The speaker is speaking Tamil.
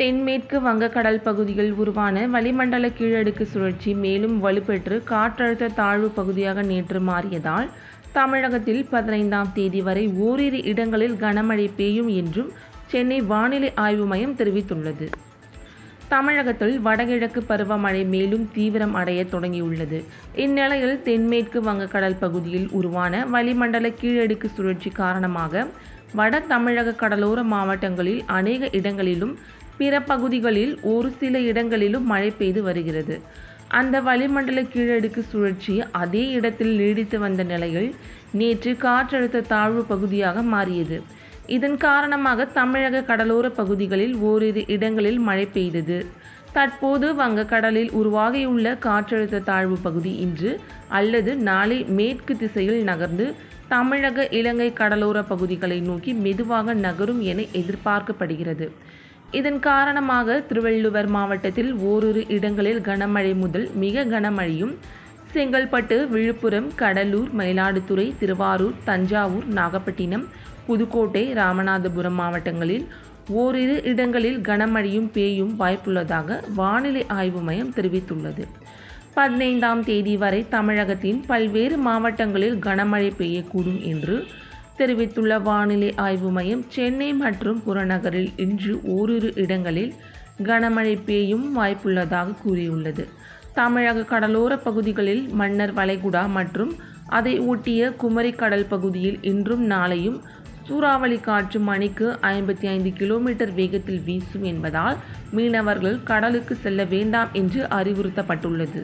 தென்மேற்கு வங்கக்கடல் பகுதியில் உருவான வளிமண்டல கீழடுக்கு சுழற்சி மேலும் வலுப்பெற்று காற்றழுத்த தாழ்வு பகுதியாக நேற்று மாறியதால் தமிழகத்தில் பதினைந்தாம் தேதி வரை ஓரிரு இடங்களில் கனமழை பெய்யும் என்றும் சென்னை வானிலை ஆய்வு மையம் தெரிவித்துள்ளது. தமிழகத்தில் வடகிழக்கு பருவமழை மேலும் தீவிரம் அடைய தொடங்கியுள்ளது. இந்நிலையில் தென்மேற்கு வங்கக்கடல் பகுதியில் உருவான வளிமண்டல கீழடுக்கு சுழற்சி காரணமாக வட தமிழக கடலோர மாவட்டங்களில் அநேக இடங்களிலும் பிற பகுதிகளில் ஒரு சில இடங்களிலும் மழை பெய்து வருகிறது. அந்த வளிமண்டல கீழடுக்கு சுழற்சி அதே இடத்தில் நீடித்து வந்த நிலையில் நேற்று காற்றழுத்த தாழ்வு பகுதியாக மாறியது. இதன் காரணமாக தமிழக கடலோர பகுதிகளில் ஓரிரு இடங்களில் மழை பெய்தது. தற்போது வங்கக்கடலில் உருவாகியுள்ள காற்றழுத்த தாழ்வு பகுதி இன்று அல்லது நாளை மேற்கு திசையில் நகர்ந்து தமிழக இலங்கை கடலோர பகுதிகளை நோக்கி மெதுவாக நகரும் என எதிர்பார்க்கப்படுகிறது. இதன் காரணமாக திருவள்ளுவர் மாவட்டத்தில் ஓரிரு இடங்களில் கனமழை முதல் மிக கனமழையும் செங்கல்பட்டு விழுப்புரம் கடலூர் மயிலாடுதுறை திருவாரூர் தஞ்சாவூர் நாகப்பட்டினம் புதுக்கோட்டை ராமநாதபுரம் மாவட்டங்களில் ஓரிரு இடங்களில் கனமழையும் பெய்யும் வாய்ப்புள்ளதாக வானிலை ஆய்வு மையம் தெரிவித்துள்ளது. பதினைந்தாம் தேதி வரை தமிழகத்தின் பல்வேறு மாவட்டங்களில் கனமழை பெய்யக்கூடும் என்று தெரிவித்துள்ள வானிலை ஆய்வு மையம் சென்னை மற்றும் புறநகரில் இன்று ஓரிரு இடங்களில் கனமழை பெய்யும் வாய்ப்புள்ளதாக கூறியுள்ளது. தமிழக கடலோர பகுதிகளில் மன்னர் வளைகுடா மற்றும் அதை ஒட்டிய குமரி கடல் பகுதியில் இன்றும் நாளையும் சூறாவளி காற்று மணிக்கு ஐம்பத்தி ஐந்து கிலோமீட்டர் வேகத்தில் வீசும் என்பதால் மீனவர்கள் கடலுக்கு செல்ல வேண்டாம் என்று அறிவுறுத்தப்பட்டுள்ளது.